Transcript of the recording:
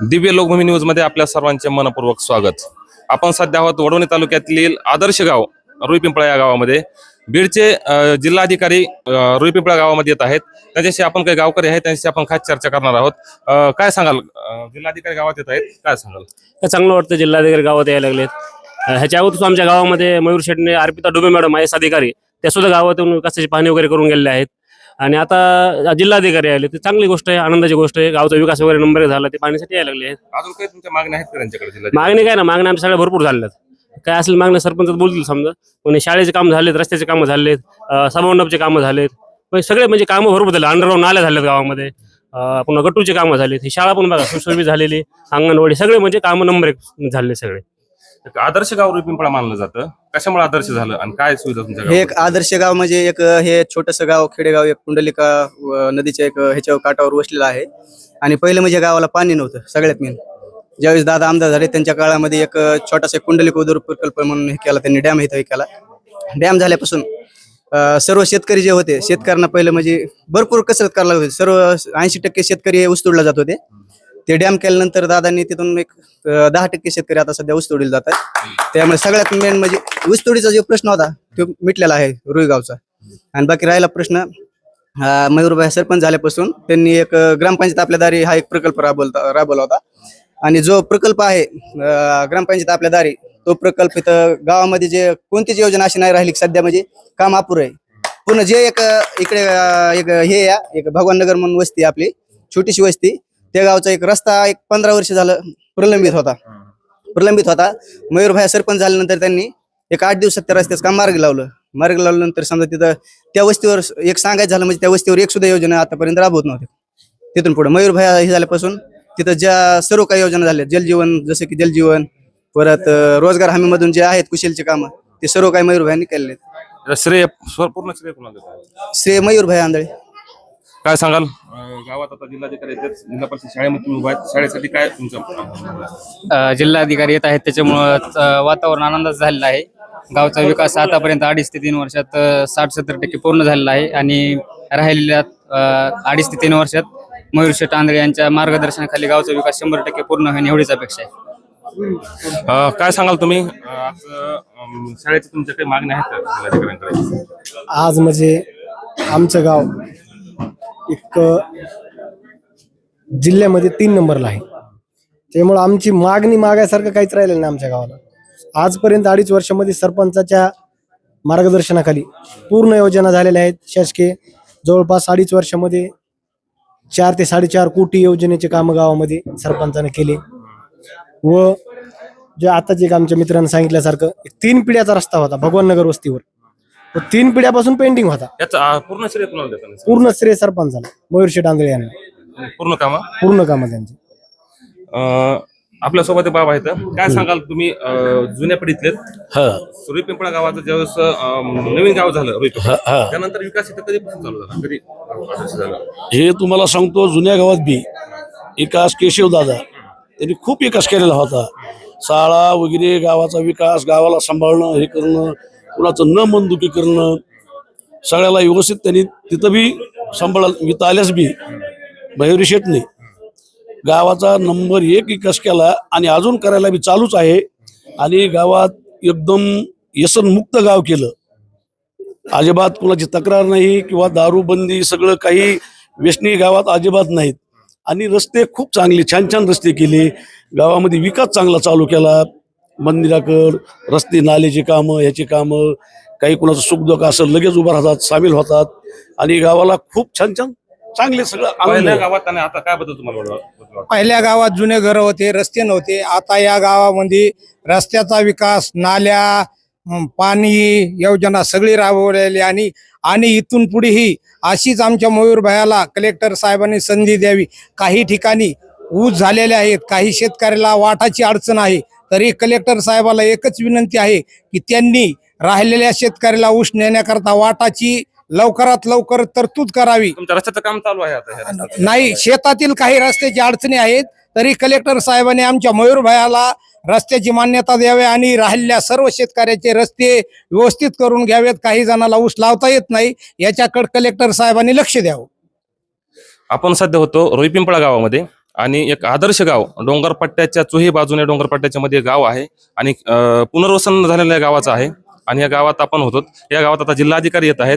दिव्य लोकभूमी न्यूजमध्ये आपल्या सर्वांचे मनपूर्वक स्वागत. आपण सध्या आहोत वडवणी तालुक्यातील आदर्श गाव रुईपिंपळा या गावामध्ये. बीडचे जिल्हाधिकारी रुई रुईपिंपळा गावामध्ये येत आहेत. त्यांच्याशी आपण काही गावकरी आहेत त्यांच्याशी आपण खास चर्चा करणार आहोत. काय सांगाल? जिल्हाधिकारी गावात येत आहेत काय सांगाल? हे चांगलं वाटतं जिल्हाधिकारी गावात यायला लागलेत. ह्याच्या अगोदर आमच्या गावामध्ये मयूर शेटणे अर्पिता डुबे मॅडम आय अधिकारी त्या सुद्धा गावातून विकासाची पाहणी वगैरे करून गेलेले आहेत. आणि आता जिल्हाधिकारी आले ते चांगली गोष्ट आहे आनंदाची गोष्ट आहे. गावचा विकास वगैरे नंबर झाला ते पाहण्यासाठी यायला लागले आहेत. अजून काही तुमच्या मागण्या आहेत का त्यांच्याकडे जिल्हा मागणी काय ना मागण्या आमच्या सगळ्या भरपूर झाल्यात काय असेल मागण्या सरपंच बोलतील समजा. पण शाळेचे काम झालेत रस्त्याचे कामं झालेत अं, सभामंडपचे कामं झालेत. पण सगळे म्हणजे कामं भरपूर झाले. अंडरग्राऊंड नाल्या झाल्यात गावामध्ये. अं, पुन्हा गट्टूचे कामं झालेत. ही शाळा पण बघा सुशोभित झालेली. अंगणवाडी सगळे म्हणजे कामं नंबर एक झाले सगळे. एक आदर्श गाव रुईपिंपळा मानलं जातं. कशामुळे आदर्श झालं आणि काय सुविधा तुमच्या हे गावात? एक आदर्श गाव म्हणजे एक हे छोटस गाव खेडेगाव एक कुंडलिका नदीच्या एक ह्याच्या काठावर वसलेलं आहे. आणि पहिलं म्हणजे गावाला पाणी नव्हतं सगळ्यात मेन ज्यावेळेस दादा आमदार झाले त्यांच्या काळामध्ये एक छोटासा कुंडलिका उदर प्रकल्प म्हणून हे केला त्यांनी डॅम इथं हे केला. डॅम झाल्यापासून अं, सर्व शेतकरी जे होते शेतकऱ्यांना पहिलं म्हणजे भरपूर कसरत करायला लागत होती. सर्व ऐंशी टक्के शेतकरी हे ऊसतोडला जात होते. ते डॅम केल्यानंतर दादांनी तिथून एक अं, दहा टक्के शेतकरी आता सध्या ऊसतोडीला जातात त्यामुळे सगळ्यात मेन म्हणजे ऊसतोडीचा जो प्रश्न होता तो मिटलेला आहे रुईगावचा. आणि बाकी राहिला प्रश्न अं, मयूरभाई सरपंच झाल्यापासून त्यांनी एक अं, ग्रामपंचायत आपल्या दारी हा एक प्रकल्प राबवला राबवला होता. आणि जो प्रकल्प आहे अं, ग्रामपंचायत आपल्या दारी तो प्रकल्प इथं गावामध्ये जे कोणतीच योजना अशी नाही राहिली की सध्या म्हणजे काम अपुरं आहे. पूर्ण जे एक अं, इकडे अं, एक हे या एक भगवान नगर म्हणून वस्ती आहे आपली छोटीशी वस्ती त्या गावचा एक रस्ता एक पंधरा वर्ष झालं प्रलंबित होता. प्रलंबित होता. मयूरभाई सरपंच झाल्यानंतर त्यांनी एक आठ दिवसात त्या रस्त्याचं काम मार्ग लावलं. मार्ग लावल्यानंतर समजा तिथं त्या वस्तीवर एक सांगायचं झालं म्हणजे त्या वस्तीवर एक सुद्धा योजना आतापर्यंत राबवत नव्हती तिथून पुढे मयूरभाई हे झाल्यापासून तिथं ज्या सर्व काही योजना झाल्या जलजीवन जसं की जलजीवन परत रोजगार हमीमधून जे आहेत कुशलचे कामं ते सर्व काही मयूरभाईंनी केलेले श्रेय पूर्ण श्रेय कोणाला देता? श्री मयूरभाई आंधळे. काय सांगाल? गावात आता जिल्हाधिकारी आहेत जिल्हा परिषद शाळेमध्ये तुम्ही उभा आहेत. शाळेसाठी काय तुमचं? अ, जिल्हाधिकारी येत आहेत त्याच्यामुळं अ, वातावरण आनंदाचं झालेलं आहे. गावचा विकास आतापर्यंत अडीच ते तीन वर्षात साठ सत्तर टक्के पूर्ण झालेला आहे. आणि राहिलेल्या अ, अडीच ते तीन वर्षात मयूर शेठ आंधळे यांच्या मार्गदर्शनाखाली गावचा विकास शंभर टक्के पूर्ण होईल एवढीच अपेक्षा आहे. अं, काय सांगाल तुम्ही? अं, आज अं, शाळेच्या तुमच्या काही मागण्या आहेत का जिल्हाधिकाऱ्यांकडे? आज म्हणजे आमचं गाव एक जिल्ह्यामध्ये तीन नंबरला आहे. त्यामुळं आमची मागणी मागायसारखं काहीच राहिलेलं नाही आमच्या गावाला. आजपर्यंत अडीच वर्षामध्ये सरपंचाच्या मार्गदर्शनाखाली पूर्ण योजना झालेल्या आहेत शासकीय. जवळपास अडीच वर्षामध्ये चार ते साडेचार कोटी योजनेचे कामं गावामध्ये सरपंचाने केले. व जे आता जे आमच्या मित्रांनी सांगितल्यासारखं तीन पिढ्याचा रस्ता होता भगवान नगर वस्तीवर. तो तीन पिढ्यापासून पेंटिंग होता. याचं पूर्ण श्रेय कोणाला देता पूर्ण श्रेय सरपंचाला मयूर शेठ आंधळे यांना. पूर्ण कामा? पूर्ण कामं त्यांची. आपल्यासोबत बाबा आहेत. काय सांगाल तुम्ही? अं, जुन्या पिढीतले? पिंपळा गावाचं ज्यावेळेस अं, नवीन गाव झालं रुई पिंपळा त्यानंतर विकास इथं कधीपासून चालू झाला? कधी झाला हे तुम्हाला सांगतो जुन्या गावात बी विकास केशवदादा त्यांनी खूप विकास केलेला होता. शाळा वगैरे गावाचा विकास गावाला सांभाळणं हे करणं कुणाचं न मनदुखी करणं सगळ्याला व्यवस्थित त्यांनी तिथं बी सांभाळ इथं आल्यास बी मयुरी शेटने. गावाचा नंबर एक विकास केला आणि अजून करायला बी चालूच आहे. आणि गावात एकदम व्यसनमुक्त गाव केलं. अजिबात कुणाची तक्रार नाही किंवा दारूबंदी सगळं काही व्यसनी गावात अजिबात नाहीत. आणि रस्ते खूप चांगले छान छान रस्ते केले. गावामध्ये विकास चांगला चालू केला. मंदिराकड रस्ते नालेची कामं ह्याची कामं काही कुणाचं सुखदुःख असेल लगेच उभं राहतात सामील होतात आणि गावाला खूप छान छान चांगले सगळं आनंद पहिल्या आहे. गावात आणि आता काय बदल तुम्हाला वाटतं? पहिल्या गावात जुने घर होते रस्ते नव्हते आता या गावामध्ये रस्त्याचा विकास नाल्या पाणी योजना सगळी राबवलेली आणि आणि इथून पुढेही अशीच आमच्या मयूर भयाला कलेक्टर साहेबांनी संधी द्यावी काही ठिकाणी ऊस झालेले आहेत काही शेतकऱ्याला वाटाची अडचण आहे तरी कलेक्टर साहेबाला एकच विनंती आहे की त्यांनी राहिलेल्या शेतकऱ्याला ऊस नेण्याकरता वाटाची लवकरात लवकर तरतूद करावी. तुमच्या रस्त्याचं काम चालू आहे आता ह्या रस्त्याचं. नाही शेतातील काही रस्त्याची अडचणी आहेत तरी कलेक्टर साहेबांनी आमच्या मयूर भयाला रस्त्याची मान्यता द्यावी आणि राहिलेल्या सर्व शेतकऱ्याचे रस्ते व्यवस्थित करून घ्यावेत. काही जणांना ऊस लावता येत नाही याच्याकडे कलेक्टर साहेबांनी लक्ष द्यावं. आपण सध्या होतो रोईपिंपळा गावामध्ये. आणि एक आदर्श गाव डोंगरपट्ट्याच्या चोही बाजूने डोंगरपट्ट्याच्या मध्ये गाव आहे आणि पुनर्वसन झालेल्या गावाचं आहे. आणि या गावात आपण होतो. या गावात आता जिल्हाधिकारी येत आहेत.